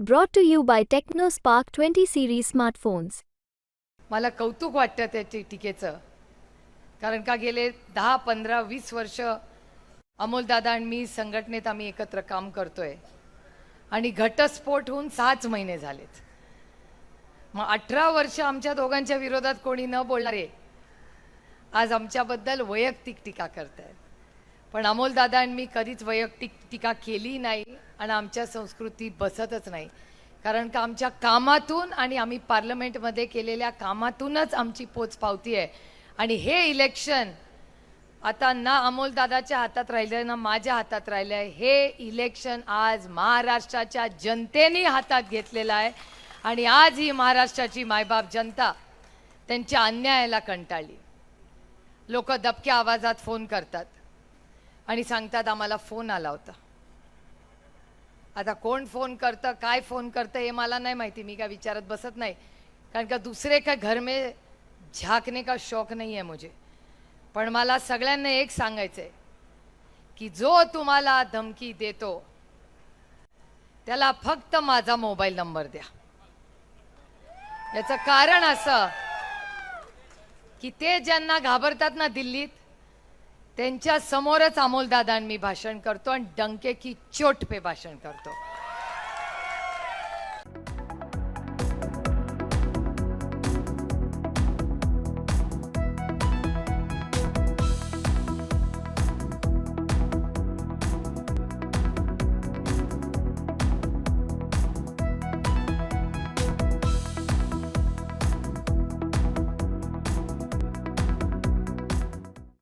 Brought to you by Tecno Spark twenty series smartphones मला कौतुक वाटतं त्या टीकेचं कारण का गेले दहा पंधरा वीस वर्ष अमोलदादा आणि मी संघटनेत आम्ही एकत्र काम करतोय. आणि घटस्फोट होऊन सहाच महिने झालेत. मग अठरा वर्ष आमच्या दोघांच्या विरोधात कोणी न बोलणारे आज आमच्याबद्दल वैयक्तिक टीका करतायत. पण अमोलदादा आणि मी कधीच वैयक्तिक टीका केली नाही आणि आमच्या संस्कृती बसतच नाही. कारण का आमच्या कामातून आणि आम्ही पार्लमेंटमध्ये केलेल्या कामातूनच आमची पोच पावती आहे आणि हे इलेक्शन आता ना अमोलदादाच्या हातात राहिलं आहे ना माझ्या हातात राहिलं आहे हे इलेक्शन आज महाराष्ट्राच्या जनतेने हातात घेतलेलं आहे. आणि आज ही महाराष्ट्राची मायबाप जनता त्यांच्या अन्यायाला कंटाळली. लोक दबक्या आवाजात फोन करतात. आणि सांगतात आम्हाला फोन आला होता. आता कोण फोन करतं काय फोन करतं हे मला नाही माहिती. मी काय विचारत बसत नाही. कारण का दुसरे का घर में झाकने का शौक नाही आहे मुझे. पण मला सगळ्यांना एक सांगायचं आहे की जो तुम्हाला धमकी देतो त्याला फक्त माझा मोबाईल नंबर द्या. याचं कारण असं की ते ज्यांना घाबरतात ना दिल्लीत त्यांच्या समोरच अमोलदादा मी भाषण करतो आणि डंके की चोट पे भाषण करतो.